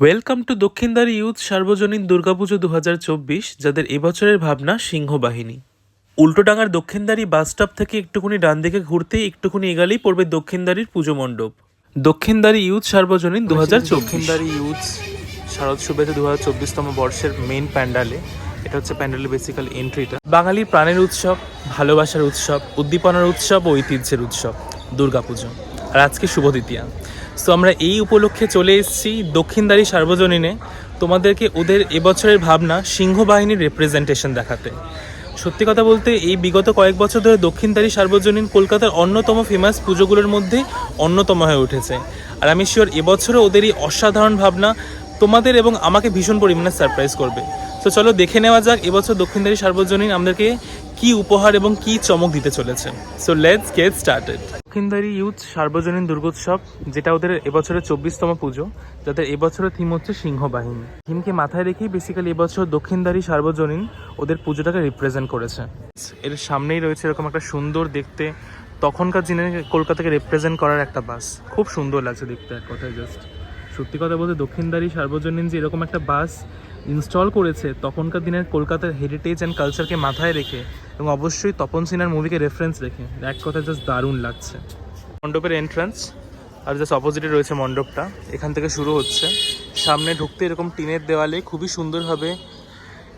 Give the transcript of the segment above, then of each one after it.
Welcome to Dakshindari youth সার্বজনীন দুর্গাপুজো দু হাজার চব্বিশ, যাদের এবছরের ভাবনা সিংহবাহিনী। উল্টোডাঙ্গার দক্ষিণদারি বাস স্টপ থেকে একটুখানি ডান দিকে ঘুরতেই একটুখানি এগালেই পড়বে দক্ষিণদারির পুজো মণ্ডপ। দক্ষিণদারি ইউথ সার্বজনীন দু হাজার দক্ষিণদারি ইউথ শারদ শুভেচ্ছা দু হাজার চব্বিশতম বর্ষের মেন প্যান্ডালে এটা হচ্ছে প্যান্ডেলের বেসিক্যাল এন্ট্রিটা বাঙালির প্রাণের উৎসব, ভালোবাসার উৎসব, উদ্দীপনার উৎসব ও ঐতিহ্যের উৎসব, দুর্গাপুজো। আর আজকে শুভ দ্বিতীয়া। সো আমরা এই উপলক্ষে চলে এসেছি দক্ষিণদারি সার্বজনীনে। তোমাদেরকে ওদের এবছরের ভাবনা সিংহবাহিনীর রিপ্রেজেন্টেশন দেখাতে। সত্যি কথা বলতে, এই বিগত কয়েক বছর ধরে দক্ষিণদারি সার্বজনীন কলকাতার অন্যতম ফেমাস পুজোগুলোর মধ্যে অন্যতম হয়ে উঠেছে। আর আমি শিওর এবছরও ওদের এই অসাধারণ ভাবনা তোমাদের এবং আমাকে ভীষণ পরিমাণে সারপ্রাইজ করবে। তো চলো দেখে নেওয়া যাক, এবছর দক্ষিণদারি সার্বজনীন আমাদেরকে কি উপহার এবং কি চমক দিতে চলেছে। So let's get started Dakshindari youth সার্বজনীন দুর্গোৎসব, যেটা ওদের এবছরের চব্বিশতম পুজো যাদের এবছরের থিম হচ্ছে সিংহবাহিনী। থিমকে মাথায় রেখেই বেসিক্যালি এবছর দক্ষিণদারি সার্বজনীন ওদের পুজোটাকে রিপ্রেজেন্ট করেছে। এর সামনেই রয়েছে এরকম একটা সুন্দর দেখতে, তখনকার দিনে কলকাতাকে রিপ্রেজেন্ট করার একটা বাস। খুব সুন্দর লাগছে দেখতে এক কথায় জাস্ট সত্যি কথা বলতে দক্ষিণদারি সার্বজনীন যে এরকম একটা বাস ইনস্টল করেছে তখনকার দিনের কলকাতার হেরিটেজ অ্যান্ড কালচারকে মাথায় রেখে এবং অবশ্যই তপন সিনহার মুভিকে রেফারেন্স রেখে। এক কথায় জাস্ট দারুণ লাগছে। মণ্ডপের এন্ট্রান্স আর জাস্ট অপোজিটে রয়েছে মণ্ডপটা। এখান থেকে শুরু হচ্ছে। সামনে ঢুকতে এরকম টিনের দেওয়ালে খুবই সুন্দরভাবে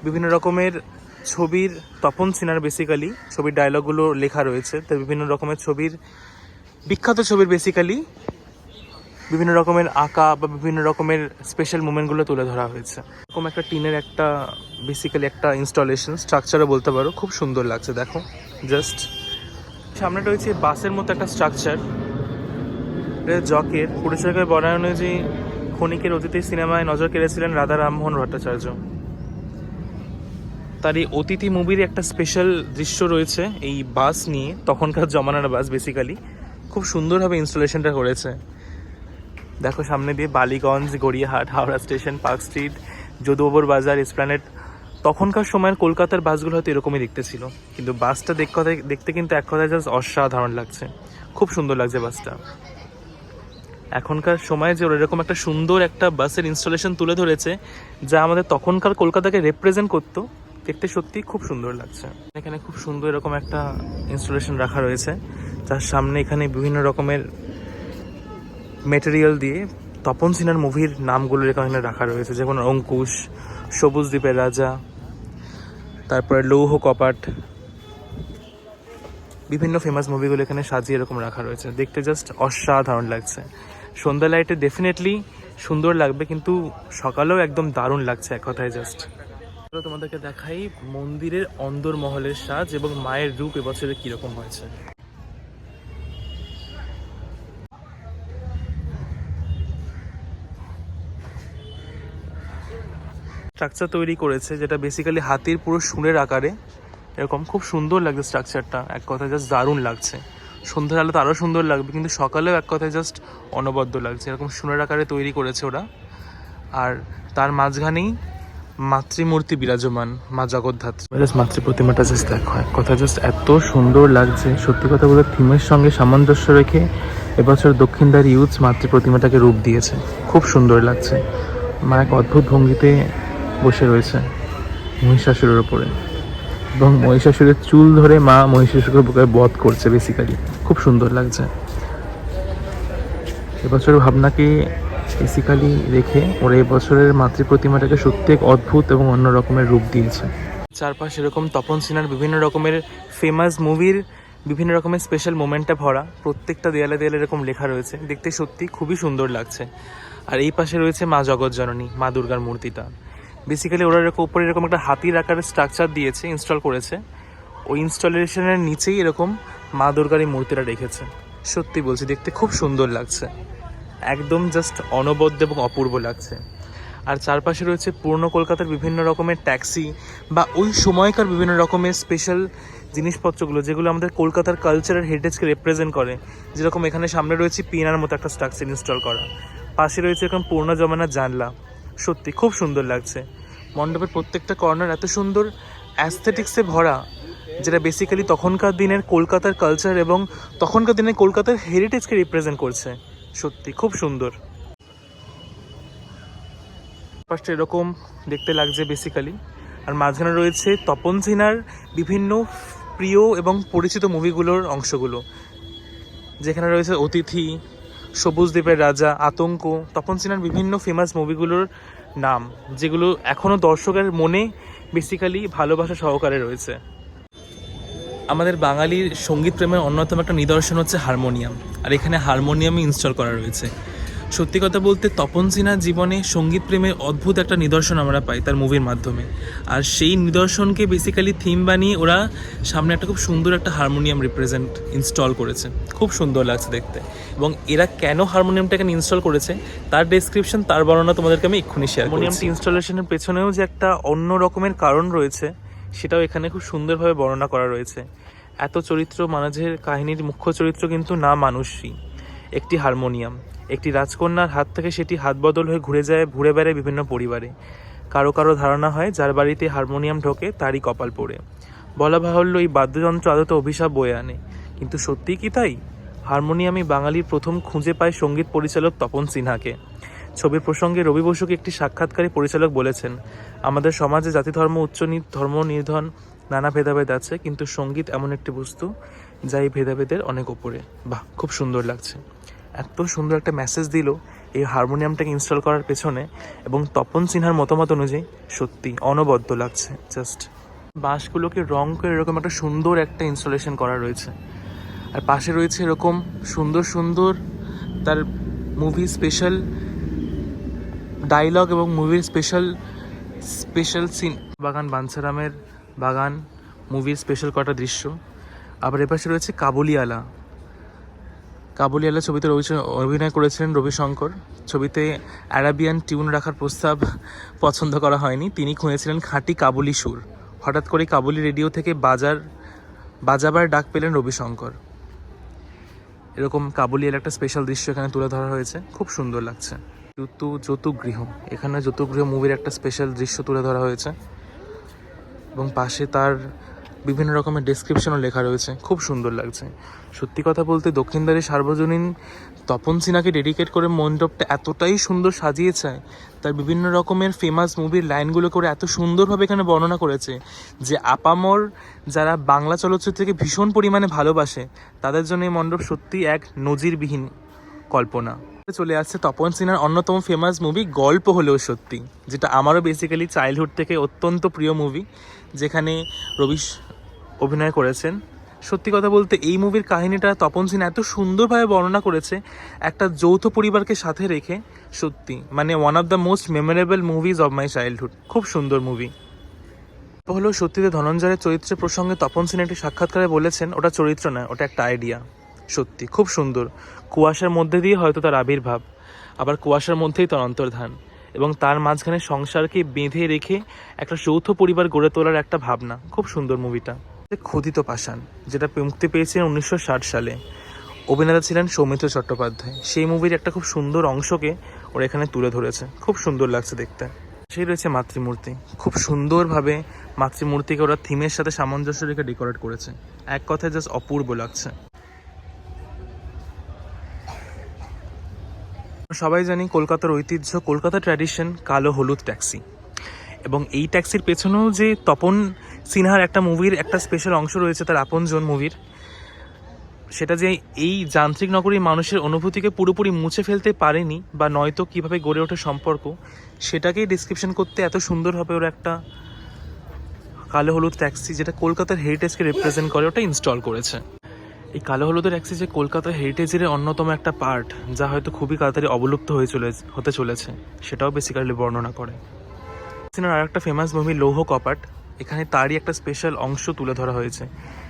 বিভিন্ন রকমের ছবির তপন সিনহার বেসিক্যালি ছবির ডায়লগগুলো লেখা রয়েছে। তো বিভিন্ন রকমের ছবির বিখ্যাত ছবির বেসিক্যালি বিভিন্ন রকমের আঁকা বা বিভিন্ন রকমের স্পেশাল মুমেন্টগুলো তুলে ধরা হয়েছে। এরকম একটা টিনের একটা বেসিক্যালি একটা ইনস্টলেশন স্ট্রাকচারও বলতে পারো, খুব সুন্দর লাগছে, দেখো জাস্ট সামনে রয়েছে বাসের মতো একটা স্ট্রাকচার জকের পুরুষের বরায়নে যে ক্ষণিকের অতিথি সিনেমায় নজর কেড়েছিলেন রাধা রামমোহন ভট্টাচার্য। তার এই অতিথি মুভির একটা স্পেশাল দৃশ্য রয়েছে এই বাস নিয়ে, তখনকার জমানার বাস বেসিক্যালি খুব সুন্দরভাবে ইনস্টলেশনটা করেছে। দেখো, সামনে দিয়ে Ballygunge, Gariahat, Howrah station, park street যদুবাবুর বাজার এসপ্ল্যানেট তখনকার সময়ের কলকাতার বাসগুলো হয়তো এরকমই দেখতে ছিল কিন্তু বাসটা দেখ কথায় দেখতে কিন্তু এক কথায় জাস্ট অসাধারণ লাগছে। খুব সুন্দর লাগছে বাসটা। এখনকার সময়ে যে এরকম একটা সুন্দর একটা বাসের ইনস্টলেশন তুলে ধরেছে, যা আমাদের তখনকার কলকাতাকে রিপ্রেজেন্ট করতো, দেখতে সত্যি খুব সুন্দর লাগছে। এখানে খুব সুন্দর এরকম একটা ইনস্টলেশন রাখা রয়েছে, যার সামনে এখানে বিভিন্ন রকমের মেটেরিয়াল দিয়ে তপন সিনহার মুভির নামগুলো এখানে রাখা রয়েছে, যেমন অঙ্কুশ, সবুজ দ্বীপের রাজা, তারপরে লৌহ কপাট, বিভিন্ন ফেমাস মুভিগুলো এখানে সাজিয়ে এরকম রাখা রয়েছে। দেখতে জাস্ট অসাধারণ লাগছে। সন্ধ্যা লাইটে ডেফিনেটলি সুন্দর লাগবে, কিন্তু সকালেও একদম দারুণ লাগছে এক কথায় জাস্ট তোমাদেরকে দেখাই মন্দিরের অন্দর মহলের সাজ এবং মায়ের রূপ এবছরে কীরকম হয়েছে। স্ট্রাকচার তৈরি করেছে, যেটা বেসিক্যালি হাতির পুরো সুরের আকারে এরকম খুব সুন্দর লাগছে স্ট্রাকচারটা এক কথায় জাস্ট দারুণ লাগছে। সন্ধ্যার আলো তো আরও সুন্দর লাগবে, কিন্তু সকালেও এক কথায় জাস্ট অনবদ্য লাগছে। এরকম সুরের আকারে তৈরি করেছে ওরা। আর তার মাঝখানেই মাতৃমূর্তি বিরাজমান, মা জগদ্ধাত্রী। জাস্ট মাতৃ প্রতিমাটা জাস্ট দেখো, এক কথা জাস্ট এত সুন্দর লাগছে। সত্যি কথা বলে থিমের সঙ্গে সামঞ্জস্য রেখে এবছর দক্ষিণদার ইউথ মাতৃ প্রতিমাটাকে রূপ দিয়েছে। খুব সুন্দর লাগছে। মা এক অদ্ভুত ভঙ্গিতে বসে রয়েছে মহিষাসুরের ওপরে এবং মহিষাসুরের চুল ধরে মা মহিষাসুরের বুকে বধ করছে বেসিক্যালি খুব সুন্দর লাগছে। এবছরের ভাবনাকে বেসিক্যালি রেখে ওরা এবছরের মাতৃ প্রতিমাটাকে সত্যি এক অদ্ভুত এবং অন্য রকমের রূপ দিয়েছে। চারপাশে এরকম তপন সিনহার বিভিন্ন রকমের ফেমাস মুভির বিভিন্ন রকমের স্পেশাল মোমেন্টটা ভরা, প্রত্যেকটা দেয়ালে দেয়ালে এরকম লেখা রয়েছে। দেখতে সত্যি খুবই সুন্দর লাগছে। আর এই পাশে রয়েছে মা জগৎ জননী, মা দুর্গার মূর্তিটা। বেসিক্যালি ওরা এরকম উপরে এরকম একটা হাতির আকারের স্ট্রাকচার দিয়েছে ইনস্টল করেছে। ওই ইনস্টলেশনের নিচেই এরকম মা দুর্গার এই মূর্তিটা রেখেছে। সত্যি বলছি, দেখতে খুব সুন্দর লাগছে। একদম জাস্ট অনবদ্য এবং অপূর্ব লাগছে। আর চারপাশে রয়েছে পূর্ণ কলকাতার বিভিন্ন রকমের ট্যাক্সি বা ওই সময়কার বিভিন্ন রকমের স্পেশাল জিনিসপত্রগুলো, যেগুলো আমাদের কলকাতার কালচারের হেরিটেজকে রিপ্রেজেন্ট করে। যেরকম এখানে সামনে রয়েছে পিনার মতো একটা স্ট্রাকচার ইনস্টল করা। পাশে রয়েছে এরকম পূর্ণ জমানার জানলা। সত্যি, খুব সুন্দর লাগছে। মণ্ডপের প্রত্যেকটা কর্নার এত সুন্দর অ্যাস্থেটিক্সে ভরা, যেটা বেসিক্যালি তখনকার দিনের কলকাতার কালচার এবং তখনকার দিনের কলকাতার হেরিটেজকে রিপ্রেজেন্ট করছে। সত্যি, খুব সুন্দর। ফার্স্টে এরকম দেখতে লাগছে বেসিক্যালি আর মাঝখানে রয়েছে তপন সিনহার বিভিন্ন প্রিয় এবং পরিচিত মুভিগুলোর অংশগুলো। যেখানে রয়েছে অতিথি সবুজ দ্বীপের রাজা, আতঙ্ক, তপন সিনহার বিভিন্ন ফেমাস মুভিগুলোর নাম, যেগুলো এখনও দর্শকের মনে বেসিক্যালি ভালোবাসা সহকারে রয়েছে। আমাদের বাঙালির সংগীত প্রেমের অন্যতম একটা নিদর্শন হচ্ছে হারমোনিয়াম, আর এখানে হারমোনিয়ামই ইনস্টল করা রয়েছে। সত্যি কথা বলতে তপন সিনহার জীবনে সংগীত প্রেমের অদ্ভুত একটা নিদর্শন আমরা পাই তার মুভির মাধ্যমে। আর সেই নিদর্শনকে বেসিক্যালি থিম বানিয়ে ওরা সামনে একটা খুব সুন্দর একটা হারমোনিয়াম রিপ্রেজেন্ট ইনস্টল করেছে। খুব সুন্দর লাগছে দেখতে। এবং এরা কেন হারমোনিয়ামটাকে ইনস্টল করেছে, তার ডেসক্রিপশন তার বর্ণনা তোমাদেরকে আমি এক্ষুনি শেয়ার হারমোনিয়ামটি ইনস্টলেশনের পেছনেও যে একটা অন্য রকমের কারণ রয়েছে, সেটাও এখানে খুব সুন্দরভাবে বর্ণনা করা রয়েছে। এত চরিত্র মানুষের কাহিনীর মুখ্য চরিত্র কিন্তু না মানুষই, একটি হারমোনিয়াম একটি রাজকন্যার হাত থেকে সেটি হাত বদল হয়ে ঘুরে যায় ঘুরে বেড়ায় বিভিন্ন পরিবারে। কারও কারও ধারণা হয় যার বাড়িতে হারমোনিয়াম ঢোকে তারই কপাল পড়ে। বলা বাহুল্য এই বাদ্যযন্ত্র আদতে অভিশাপ বয়ে আনে। কিন্তু সত্যিই কি তাই? হারমোনিয়ামই বাঙালির প্রথম খুঁজে পায় সংগীত পরিচালক তপন সিনহাকে। ছবির প্রসঙ্গে রবি বসুকে একটি সাক্ষাৎকারী পরিচালক বলেছেন, আমাদের সমাজে জাতি ধর্ম উচ্চ ধর্ম, নির্ধন নানা ভেদাভেদ আছে, কিন্তু সংগীত এমন একটি বস্তু যা এই ভেদাভেদের অনেক ওপরে। বাহ, খুব সুন্দর লাগছে। এত সুন্দর একটা মেসেজ দিল এই হারমোনিয়ামটাকে ইনস্টল করার পেছনে এবং তপন সিনহার মতামত অনুযায়ী সত্যি অনবদ্য লাগছে জাস্ট বাঁশগুলোকে রং করে এরকম একটা সুন্দর একটা ইনস্টলেশন করা রয়েছে। আর পাশে রয়েছে এরকম সুন্দর সুন্দর তার মুভি স্পেশাল ডায়লগ এবং মুভির স্পেশাল স্পেশাল সিন বাগান বাঞ্ছারামের বাগান মুভির স্পেশাল কটা দৃশ্য। আবার এপাশে রয়েছে কাবুলিয়ালা কাবুলিয়ালা ছবিতে রবি অভিনয় করেছিলেন রবিশঙ্কর। ছবিতে অ্যারাবিয়ান টিউন রাখার প্রস্তাব পছন্দ করা হয়নি। তিনি খুঁজেছিলেন খাঁটি কাবুলি সুর। হঠাৎ করে কাবুলি রেডিও থেকে বাজার বাজাবার ডাক পেলেন রবিশঙ্কর। এরকম কাবুলিয়ার একটা স্পেশাল দৃশ্য এখানে তুলে ধরা হয়েছে। খুব সুন্দর লাগছে। যতু যতুগৃহ এখানে যতুগৃহ মুভির একটা স্পেশাল দৃশ্য তুলে ধরা হয়েছে। এবং পাশে তার বিভিন্ন রকমের ডেসক্রিপশনও লেখা রয়েছে। খুব সুন্দর লাগছে। সত্যি কথা বলতে দক্ষিণদ্বারে সার্বজনীন তপন সিনহাকে ডেডিকেট করে মণ্ডপটা এতটাই সুন্দর সাজিয়েছে, তার বিভিন্ন রকমের ফেমাস মুভির লাইনগুলো করে এত সুন্দরভাবে এখানে বর্ণনা করেছে যে আপামর যারা বাংলা চলচ্চিত্রকে ভীষণ পরিমাণে ভালোবাসে, তাদের জন্য এই মণ্ডপ সত্যি এক নজিরবিহীন কল্পনা। চলে আসছে তপন সিনহার অন্যতম ফেমাস মুভি গল্প হলেও সত্যি, যেটা আমারও বেসিক্যালি চাইল্ডহুড থেকে অত্যন্ত প্রিয় মুভি যেখানে রবি অভিনয় করেছেন। সত্যি কথা বলতে এই মুভির কাহিনীটা তপন সিনহা এত সুন্দরভাবে বর্ণনা করেছে, একটা যৌথ পরিবারকে সাথে রেখে সত্যি মানে one of the most memorable movies of my childhood খুব সুন্দর মুভি হলো সত্যিতে ধনঞ্জয়ের চরিত্রের প্রসঙ্গে তপন সিনহা একটি সাক্ষাৎকারে বলেছেন, ওটা চরিত্র নয় ওটা একটা আইডিয়া সত্যি, খুব সুন্দর। কুয়াশার মধ্যে দিয়ে হয়তো তার আবির্ভাব, আবার কুয়াশার মধ্যেই তার অন্তর্ধান এবং তার মাঝখানে সংসারকে বেঁধে রেখে একটা যৌথ পরিবার গড়ে তোলার একটা ভাবনা। খুব সুন্দর মুভিটা ক্ষুদিত পাষাণ, যেটা মুক্তি পেয়েছিলেন উনিশশো ষাট সালে। অভিনেতা ছিলেন সৌমিত্র চট্টোপাধ্যায়। সেই মুভির একটা খুব সুন্দর অংশকে ওরা এখানে তুলে ধরেছে। খুব সুন্দর লাগছে দেখতে। সেই রয়েছে মাতৃমূর্তি। খুব সুন্দরভাবে মাতৃমূর্তিকে ওরা থিমের সাথে সামঞ্জস্য রেখে ডেকোরেট করেছে। এক কথায় জাস্ট অপূর্ব লাগছে। সবাই জানি কলকাতার ঐতিহ্য, কলকাতা ট্র্যাডিশন কালো হলুদ ট্যাক্সি এবং এই ট্যাক্সির পেছনেও যে তপন সিনহার একটা মুভির একটা স্পেশাল অংশ রয়েছে তার আপনজন মুভির। সেটা যে এই যান্ত্রিক নগরীর মানুষের অনুভূতিকে পুরোপুরি মুছে ফেলতে পারেনি বা নয়তো কীভাবে গড়ে ওঠে সম্পর্ক, সেটাকেই ডিসক্রিপশন করতে এত সুন্দরভাবে ওরা একটা কালো হলুদ ট্যাক্সি যেটা কলকাতার হেরিটেজকে রিপ্রেজেন্ট করে, ওটা ইনস্টল করেছে। এই কালো হলুদের ট্যাক্সি যে কলকাতার হেরিটেজের অন্যতম একটা পার্ট যা হয়তো খুবই তাড়াতাড়ি অবলুপ্ত হয়ে চলে, হতে চলেছে, সেটাও বেসিক্যালি বর্ণনা করে। সিনেমার আর একটা ফেমাস মুভি লৌহ কপাট। এখানে তারই একটা স্পেশাল অংশ তুলে ধরা হয়েছে।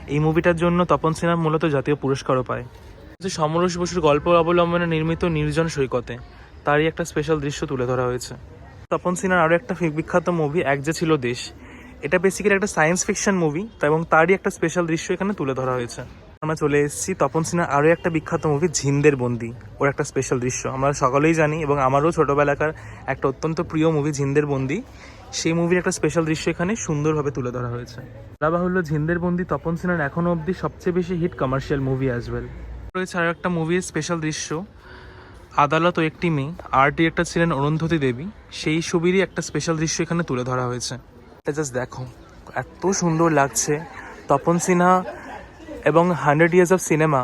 এই মুভিটার জন্য তপন সিনহা মূলত জাতীয় পুরস্কারও পায়। যে বসুর গল্প অবলম্বনে নির্মিত নির্জন সৈকতে তারই একটা স্পেশাল দৃশ্য তুলে ধরা হয়েছে। তপন সিনহার আরও একটা বিখ্যাত মুভি এক যে ছিল দেশ। এটা বেসিক্যালি একটা সায়েন্স ফিকশন মুভি এবং তারই একটা স্পেশাল দৃশ্য এখানে তুলে ধরা হয়েছে। আমরা চলে এসেছি তপন সিনহার আরও একটা বিখ্যাত মুভি ঝিন্দের বন্দি। ওর একটা স্পেশাল দৃশ্য। আমরা সকলেই জানি এবং আমারও ছোটোবেলাকার একটা অত্যন্ত প্রিয় মুভি ঝিন্দের বন্দি। সেই মুভির একটা স্পেশাল দৃশ্য এখানে সুন্দরভাবে তুলে ধরা হয়েছে। বলা বাহুল্য ঝিন্দের বন্দি তপন সিনহার এখনও অবধি সবচেয়ে বেশি hit commercial movie as well রয়েছে আরও একটা মুভির স্পেশাল দৃশ্য, আদালত ও একটি মেয়ে, আর ডিরেক্টর ছিলেন অরুন্ধতী দেবী। সেই ছবিরই একটা স্পেশাল দৃশ্য এখানে তুলে ধরা হয়েছে। এটা জাস্ট দেখো, এত সুন্দর লাগছে। তপন সিনহা এবং hundred years of cinema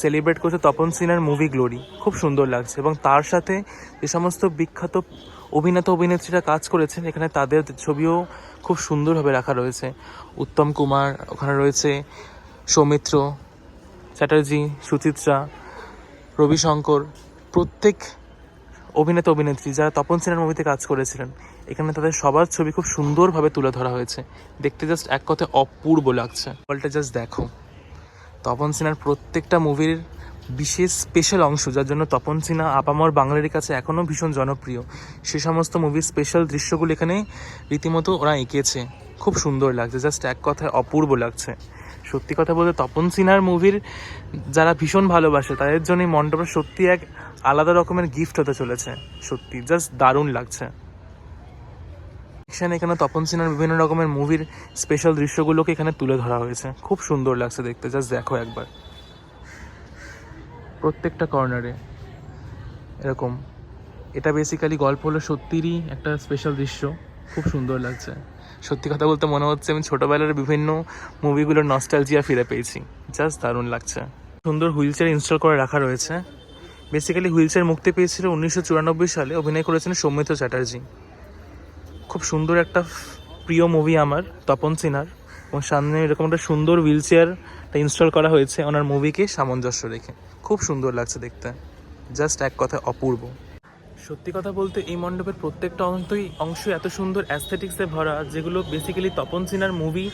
celebrate করছে তপন সিনহার মুভি গ্লোরি খুব সুন্দর লাগছে। এবং তার সাথে যে সমস্ত বিখ্যাত অভিনেতা, অভিনেত্রীরা কাজ করেছেন, এখানে তাদের ছবিও খুব সুন্দরভাবে রাখা রয়েছে। উত্তম কুমার ওখানে রয়েছে, সৌমিত্র চ্যাটার্জি, সুচিত্রা, রবিশঙ্কর, প্রত্যেক অভিনেতা, অভিনেত্রী যারা তপন সিনহার মুভিতে কাজ করেছিলেন, এখানে তাদের সবার ছবি খুব সুন্দরভাবে তুলে ধরা হয়েছে। দেখতে জাস্ট এক কথায় অপূর্ব লাগছে। বলটা জাস্ট দেখো। তপন সিনহার প্রত্যেকটা মুভির বিশেষ স্পেশাল অংশ, যার জন্য তপন সিনহা আপামর বাঙালির কাছে এখনও ভীষণ জনপ্রিয়। সে সমস্ত মুভির স্পেশাল দৃশ্যগুলো এখানে রীতিমতো ওরা এঁকেছে। খুব সুন্দর লাগছে জাস্ট এক কথায় অপূর্ব লাগছে। সত্যি কথা বলতে তপন সিনহার মুভির যারা ভীষণ ভালোবাসে, তাদের জন্য এই মণ্ডপটা সত্যি এক আলাদা রকমের গিফট হতে চলেছে। সত্যি জাস্ট দারুণ লাগছে। এখানে এখানে তপন সিনহার বিভিন্ন রকমের মুভির স্পেশাল দৃশ্যগুলোকে এখানে তুলে ধরা হয়েছে। খুব সুন্দর লাগছে দেখতে জাস্ট দেখো একবার। প্রত্যেকটা কর্নারে এরকম। এটা বেসিক্যালি গল্প হলো সত্যিরই একটা স্পেশাল দৃশ্য। খুব সুন্দর লাগছে। সত্যি কথা বলতে মনে হচ্ছে আমি ছোটোবেলার বিভিন্ন মুভিগুলোর নস্টালজিয়া ফিরে পেয়েছি। জাস্ট দারুণ লাগছে। সুন্দর হুইল চেয়ার ইনস্টল করে রাখা রয়েছে। বেসিক্যালি হুইল চেয়ার মুক্তি পেয়েছিল উনিশশো চুরানব্বই সালে। অভিনয় করেছেন সৌমিত্র চ্যাটার্জি। খুব সুন্দর একটা প্রিয় মুভি আমার, তপন সিনহার। এবং সামনে এরকম একটা সুন্দর হুইল চেয়ারটা ইনস্টল করা হয়েছে ওনার মুভিকে সামঞ্জস্য রেখে। খুব সুন্দর লাগছে দেখতে। জাস্ট এক কথায় অপূর্ব। সত্যি কথা বলতে এই মণ্ডপের প্রত্যেকটা অংশই অংশ এত সুন্দর অ্যাস্থেটিক্সে ভরা, যেগুলো বেসিক্যালি তপন সিনহার মুভি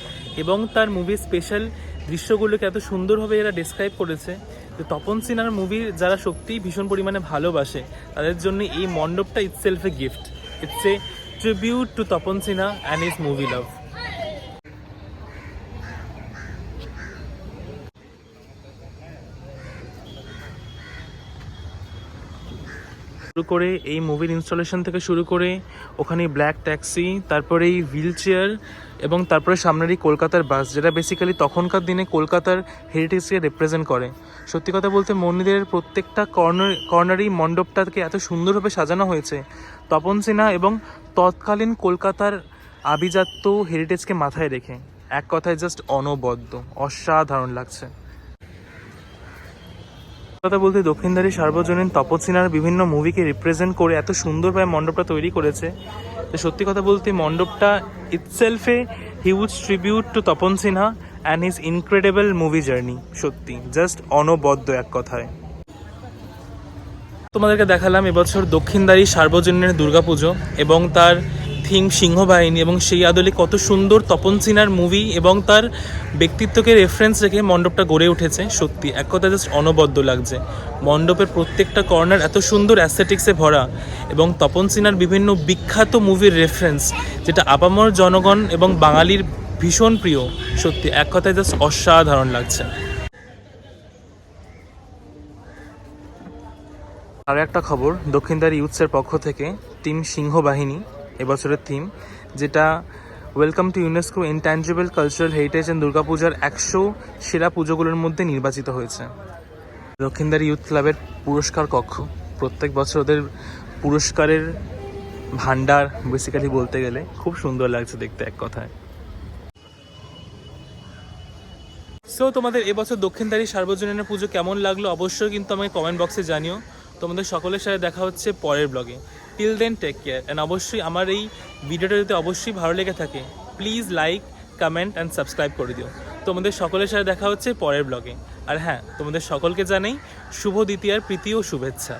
এবং তার মুভির স্পেশাল দৃশ্যগুলোকে এত সুন্দরভাবে এরা ডিসক্রাইব করেছে। যে তপন সিনহার মুভি যারা সত্যিই ভীষণ পরিমাণে ভালোবাসে, তাদের জন্য এই মণ্ডপটা itself a gift it's a tribute to Tapan Sinha and his movie love. শুরু করে এই মুভির ইনস্টলেশন থেকে শুরু করে ওখানে ব্ল্যাক ট্যাক্সি তারপরে এই হুইল চেয়ার এবং তারপরে সামনের এই কলকাতার বাস যেটা বেসিক্যালি তখনকার দিনে কলকাতার হেরিটেজকে রিপ্রেজেন্ট করে। সত্যি কথা বলতে মন্দিরের প্রত্যেকটা কর্নার কর্নারই মণ্ডপটাকে এত সুন্দরভাবে সাজানো হয়েছে। তপন সিনহা এবং তৎকালীন কলকাতার আভিজাত্য হেরিটেজকে মাথায় রেখে। এক কথায় জাস্ট অনবদ্য, অসাধারণ লাগছে। কথা বলতে দক্ষিণধারী সার্বজনীন তপসিনার বিভিন্ন মুভিকে রিপ্রেজেন্ট করে এত সুন্দরভাবে মণ্ডপটা তৈরি করেছে। তো সত্যি কথা বলতে মণ্ডপটা itself huge tribute to Tapan Sinha and his incredible movie journey সত্যি জাস্ট অনবদ্য এক কথায়। তোমাদেরকে দেখালাম এবছর দক্ষিণদারি সার্বজনীনের দুর্গাপুজো এবং তার থিম সিংহবাহিনী এবং সেই আদলে কত সুন্দর তপন সিনহার মুভি এবং তার ব্যক্তিত্বকে রেফারেন্স রেখে মণ্ডপটা গড়ে উঠেছে। সত্যি, এক কথা জাস্ট অনবদ্য লাগছে। মণ্ডপের প্রত্যেকটা কর্নার এত সুন্দর অ্যাস্থেটিক্সে ভরা এবং তপন সিনহার বিভিন্ন বিখ্যাত মুভির রেফারেন্স যেটা আপামর জনগণ এবং বাঙালির ভীষণ প্রিয়। সত্যি, এক কথায় জাস্ট অসাধারণ লাগছে। আর একটা খবর দক্ষিণদার ইউথসের পক্ষ থেকে, টিম সিংহ বাহিনী এবছরের থিম যেটা welcome to UNESCO intangible cultural heritage and দুর্গাপূজার একশো সেরা পুজোগুলোর মধ্যে নির্বাচিত হয়েছে। দক্ষিণদার ইউথ ক্লাবের পুরস্কার কক্ষ। প্রত্যেক বছর ওদের পুরস্কারের ভান্ডার বেসিক্যালি বলতে গেলে, খুব সুন্দর লাগছে দেখতে এক কথায়। সো তোমাদের এবছর দক্ষিণদারি সার্বজনীন পুজো কেমন লাগল? অবশ্যই কিন্তু আমাকে কমেন্ট বক্সে জানিও। তোমাদের সকলের সাথে দেখা হচ্ছে পরের ব্লগে till then take care and অবশ্যই আমার এই ভিডিওটা যদি অবশ্যই ভালো লেগে থাকে please like comment and subscribe করে দিও। তোমাদের সকলের সাথে দেখা হচ্ছে পরের ব্লগে আর হ্যাঁ তোমাদের সকলকে জানাই শুভ দ্বিতীয়ার প্রীতি ও শুভেচ্ছা।